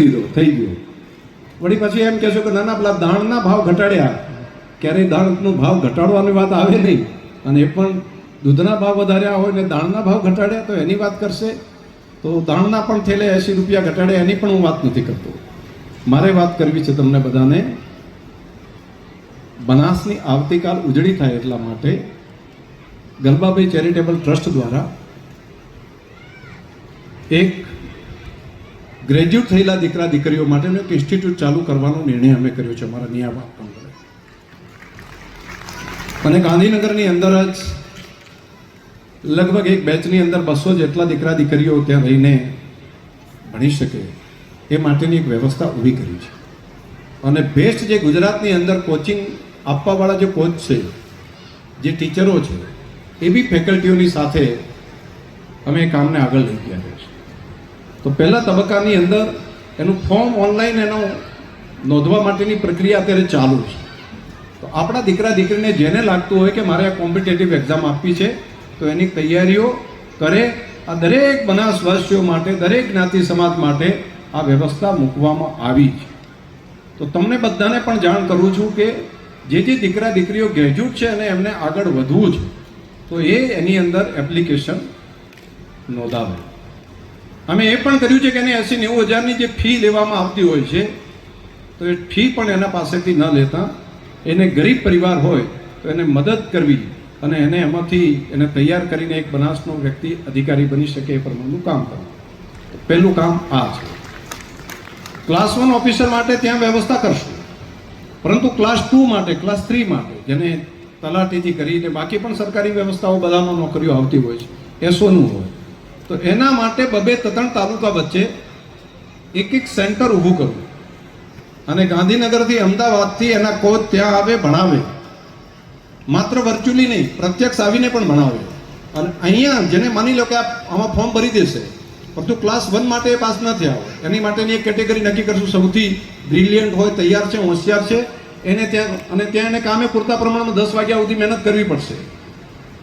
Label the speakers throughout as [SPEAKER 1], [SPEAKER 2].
[SPEAKER 1] દીધો થઈ ગયો. વળી પછી એમ કહેશો કે નાના પેલા દાણના ભાવ ઘટાડ્યા. ક્યારેય દાણનો ભાવ ઘટાડવાની વાત આવે નહીં. અને એ પણ દૂધના ભાવ વધાર્યા હોય ને દાણના ભાવ ઘટાડ્યા, તો એની વાત કરશે. તો દાણના પણ થેલે એંસી રૂપિયા ઘટાડ્યા એની પણ હું વાત નથી કરતો. મારે વાત કરવી છે તમને બધાને. બનાસની આવતીકાલ ઉજળી થાય એટલા માટે ગલબાભાઈ ચેરિટેબલ ટ્રસ્ટ દ્વારા એક ગ્રેજ્યુએટ થયેલા દીકરા, દીકરીઓ માટેનો એક ઇન્સ્ટિટ્યૂટ ચાલુ કરવાનો નિર્ણય અમે કર્યો છે અમારા નિયામક મંડળે અને ગાંધીનગરની અંદર જ લગભગ એક બેચની અંદર બસો જેટલા દીકરા, દીકરીઓ ત્યાં રહીને ભણી શકે એ માટેની એક વ્યવસ્થા ઊભી કરી છે. અને બેસ્ટ જે ગુજરાતની અંદર કોચિંગ આપવાવાળા જે કોચ છે, જે ટીચરો છે, એ બી ફેકલ્ટીઓની સાથે અમે એ કામને આગળ લઈ ગયા છે. તો પહેલા તબક્કાની અંદર એનું ફોર્મ ઓનલાઈન એનો નોંધવા માટેની પ્રક્રિયા અત્યારે ચાલુ છે. તો આપણા દીકરા દીકરીને જેને લાગતું હોય કે મારે આ કોમ્પિટેટિવ એક્ઝામ આપવી છે, તો એની તૈયારીઓ કરે, આ દરેક બનાસવાસીઓ માટે, દરેક જ્ઞાતિ સમાજ માટે આ વ્યવસ્થા મૂકવામાં આવી છે. તો તમને બધાને પણ જાણ કરું છું કે જે જે દીકરા દીકરીઓ ગ્રેજ્યુએટ છે અને એમને આગળ વધવું છે, તો એ એની અંદર એપ્લિકેશન નોંધાવે. અમે એ પણ કર્યું છે કે એને એસી નેવું હજારની જે ફી લેવામાં આવતી હોય છે, તો એ ફી પણ એના પાસેથી ન લેતા. એને ગરીબ પરિવાર હોય, તો એને મદદ કરવી અને એને એમાંથી એને તૈયાર કરીને એક બનાસનો વ્યક્તિ અધિકારી બની શકે એ પ્રમાણનું કામ કરવું. પહેલું કામ આ છે. ક્લાસ વન ઓફિસર માટે ત્યાં વ્યવસ્થા કરશું. પરંતુ ક્લાસ ટુ માટે ક્લાસ થ્રી માટે, જેને તલાટીથી કરીને બાકી પણ સરકારી વ્યવસ્થાઓ બધામાં નોકરીઓ આવતી હોય છે એસોનું હોય. તો એના માટે બબે ત્રણ તાલુકા વચ્ચે એક એક સેન્ટર ઊભું કરવું. અને ગાંધીનગરથી અમદાવાદથી એના કોચ ત્યાં આવે, ભણાવે. માત્ર વર્ચ્યુઅલી નહીં, પ્રત્યક્ષ આવીને પણ ભણાવે. અને અહીંયા જેને માની લો કે આમાં ફોર્મ ભરી દેશે, પરંતુ ક્લાસ વન માટે પાસ નથી આવે એની માટેની એક કેટેગરી નક્કી કરશું. સૌથી બ્રિલિયન્ટ હોય, તૈયાર છે, હોશિયાર છે. એને ત્યાં અને ત્યાં એને કામે પૂરતા પ્રમાણમાં દસ વાગ્યા સુધી મહેનત કરવી પડશે.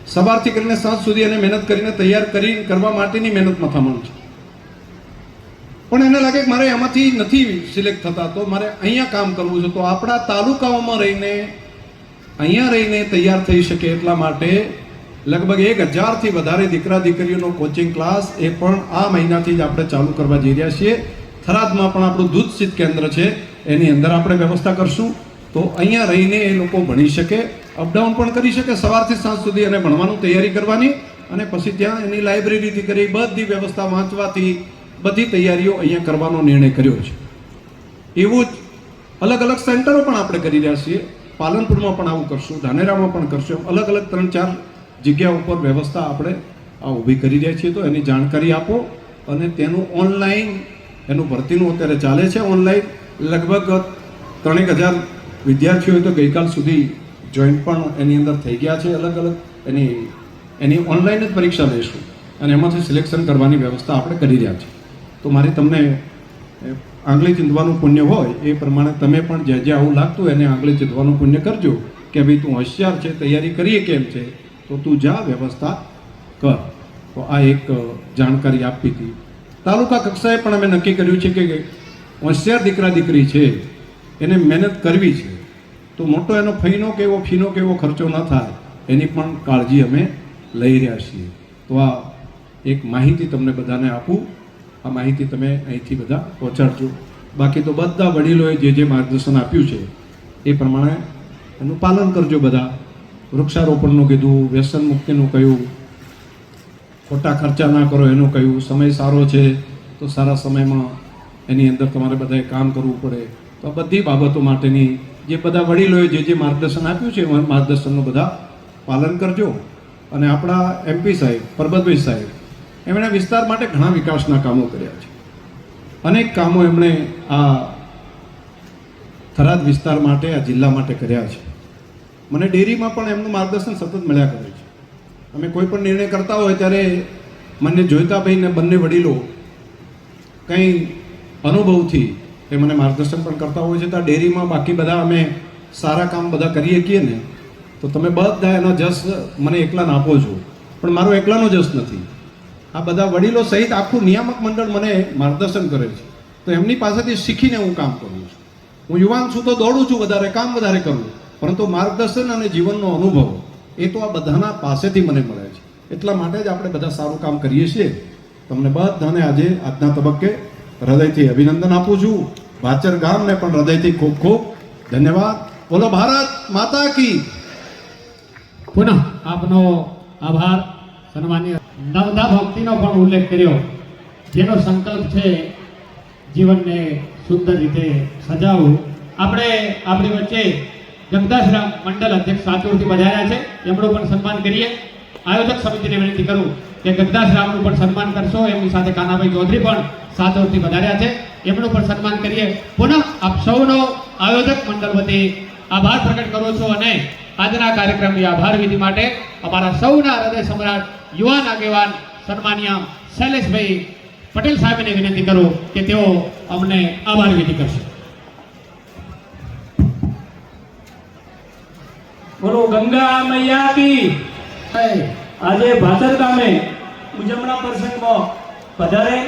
[SPEAKER 1] સવારથી કરીને સાંજ સુધી એને મહેનત કરીને તૈયાર કરી કરવા માટેની મહેનત મથામણ છે. પણ એને લાગે કે મારે એમાંથી નથી સિલેક્ટ થતા, તો મારે અહીંયા કામ કરવું છે. તો આપણા તાલુકાઓમાં રહીને, અહીંયા રહીને તૈયાર થઈ શકે એટલા માટે લગભગ એક હજારથી વધારે દીકરા દીકરીઓનો કોચિંગ ક્લાસ એ પણ આ મહિનાથી જ આપણે ચાલુ કરવા જઈ રહ્યા છીએ. થરાદમાં પણ આપણું દૂધ શીત કેન્દ્ર છે. એની અંદર આપણે વ્યવસ્થા કરશું. તો અહીંયા રહીને એ લોકો ભણી શકે. અપડાઉન પણ કરી શકે, સવારથી સાંજ સુધી એને ભણવાનું તૈયારી કરવાની અને પછી ત્યાં એની લાઇબ્રેરીથી કરી બધી વ્યવસ્થા વાંચવાથી બધી તૈયારીઓ અહીંયા કરવાનો નિર્ણય કર્યો છે. એવું જ અલગ અલગ સેન્ટરો પણ આપણે કરી રહ્યા છીએ. પાલનપુરમાં પણ આવું કરશું, ધાનેરામાં પણ કરશું અલગ અલગ ત્રણ ચાર જગ્યા ઉપર વ્યવસ્થા આપણે આ ઊભી કરી રહ્યા છીએ. તો એની જાણકારી આપો અને તેનું ઓનલાઈન એનું ભરતીનું અત્યારે ચાલે છે ઓનલાઈન લગભગ ત્રણેક હજાર વિદ્યાર્થીઓએ તો ગઈકાલ સુધી જોઈન્ટ પણ એની અંદર થઈ ગયા છે અલગ અલગ. એની એની ઓનલાઈન જ પરીક્ષા લઈશું. અને એમાંથી સિલેક્શન કરવાની વ્યવસ્થા આપણે કરી રહ્યા છીએ. તો મારી તમને આંગળી ચીંધવાનું પુણ્ય હોય એ પ્રમાણે તમે પણ જે જ્યાં આવું લાગતું એને આંગળી ચીંધવાનું પુણ્ય કરજો કે ભાઈ તું હોશિયાર છે, તૈયારી કરીએ કેમ છે, તો તું જા, વ્યવસ્થા કર. તો આ એક જાણકારી આપી હતી. તાલુકા કક્ષાએ પણ અમે નક્કી કર્યું છે કે હોશિયાર દીકરા દીકરી છે, એને મહેનત કરવી છે. તો મોટો એનો ફઈનો કે એવો ફીનો કે એવો ખર્ચો ન થાય, એની પણ કાળજી અમે લઈ રહ્યા છીએ. તો આ એક માહિતી તમને બધાને આપું. આ માહિતી તમે અહીંથી બધા પહોંચાડજો. બાકી તો બધા વડીલોએ જે જે માર્ગદર્શન આપ્યું છે, એ પ્રમાણે એનું પાલન કરજો બધા. વૃક્ષારોપણનું કીધું, વ્યસન મુક્તિનું કહ્યું, ખોટા ખર્ચા ના કરો એનું કહ્યું, સમય સારો છે, તો સારા સમયમાં એની અંદર તમારે બધાએ કામ કરવું પડે. તો આ બધી બાબતો માટેની જે બધા વડીલોએ જે જે માર્ગદર્શન આપ્યું છે એ માર્ગદર્શનનું બધા પાલન કરજો. અને આપણા એમપી સાહેબ, પરબતભાઈ સાહેબ, એમણે વિસ્તાર માટે ઘણા વિકાસના કામો કર્યા છે. અનેક કામો એમણે આ થરાદ વિસ્તાર માટે, આ જિલ્લા માટે કર્યા છે. મને ડેરીમાં પણ એમનું માર્ગદર્શન સતત મળ્યા કરે છે. અમે કોઈ પણ નિર્ણય કરતા હોય ત્યારે મને જોઈતા ભાઈને બંને વડીલો કંઈ અનુભવથી એ મને માર્ગદર્શન પણ કરતા હોય છે તો ડેરીમાં બાકી બધા અમે સારા કામ બધા કરીએ કીએ ને, તો તમે બધા એનો જસ મને એકલાને આપો છો. પણ મારો એકલાનો જસ નથી. આ બધા વડીલો સહિત આખું નિયામક મંડળ મને માર્ગદર્શન કરે છે. તો એમની પાસેથી શીખીને હું કામ કરું છું. હું યુવાન છું તો દોડું છું, વધારે કામ વધારે કરું. પરંતુ માર્ગદર્શન અને જીવનનો અનુભવ, એ તો આ બધાના પાસેથી મને મળે છે. એટલા માટે જ આપણે બધા સારું કામ કરીએ છીએ. તમને બધાને આજે આજના તબક્કે હૃદયથી અભિનંદન આપું છું. ભાચર ગામને પણ હૃદયથી ખૂબ ખૂબ ધન્યવાદ. બોલો ભારત માતા કી.
[SPEAKER 2] પુનઃ આપનો આભાર. સન્માનીય નવદા ભક્તિનો પણ ઉલ્લેખ કર્યો. જેનો સંકલ્પ છે જીવનને સુંદર રીતે સજાવવું. આપણે આપણી વચ્ચે જગદાશરામ મંડળ અધ્યક્ષ સાચુરથી વધાર્યા છે. એમનું પણ સન્માન કરીએ. આયોજક સમિતિને વિનંતી કરું. કે ગગદાશ્રામનું પણ સન્માન કરશો એમની સાથે કાનાભાઈ ચૌધરી પણ સાચોરથી વધાર્યા છે. એમનું પણ સન્માન કરીએ. પુનઃ આપ સૌનો આયોજક મંડળ વતી આભાર પ્રકટ કરું છું અને આજના કાર્યક્રમની આભાર વિધિ માટે અમારા સૌના હૃદય સમ્રાટ યુવાન આગેવાન સન્માનીય શૈલેષભાઈ પટેલ સાહેબને વિનંતી કરું કે તેઓ અમને આભાર વિધિ કરશે.
[SPEAKER 3] બોલો ગંગા મૈયા કી. આજે ભાસર ગામે ઉજવણા પ્રસંગમાં પધારે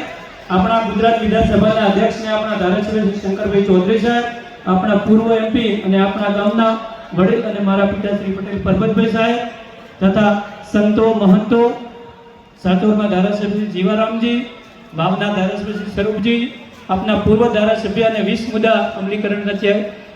[SPEAKER 3] આપણા ગુજરાત વિધાનસભાના અધ્યક્ષ ને આપણા ધારાસભ્ય શંકરભાઈ ચૌધરી સાહેબ, આપણા પૂર્વ એમપી અને આપણા ગામના વડીલ અને મારા પિતા શ્રી પટેલ પરબતભાઈ સાહેબ તથા સંતો, મહંતો સાતોરના ધારાસભ્ય જીવારામજી ભાવના ધારાસભ્ય શ્રી સ્વરૂપજી, આપના પૂર્વ ધારાસભ્ય અને વીસ મુદ્દા અમલીકરણના ચે-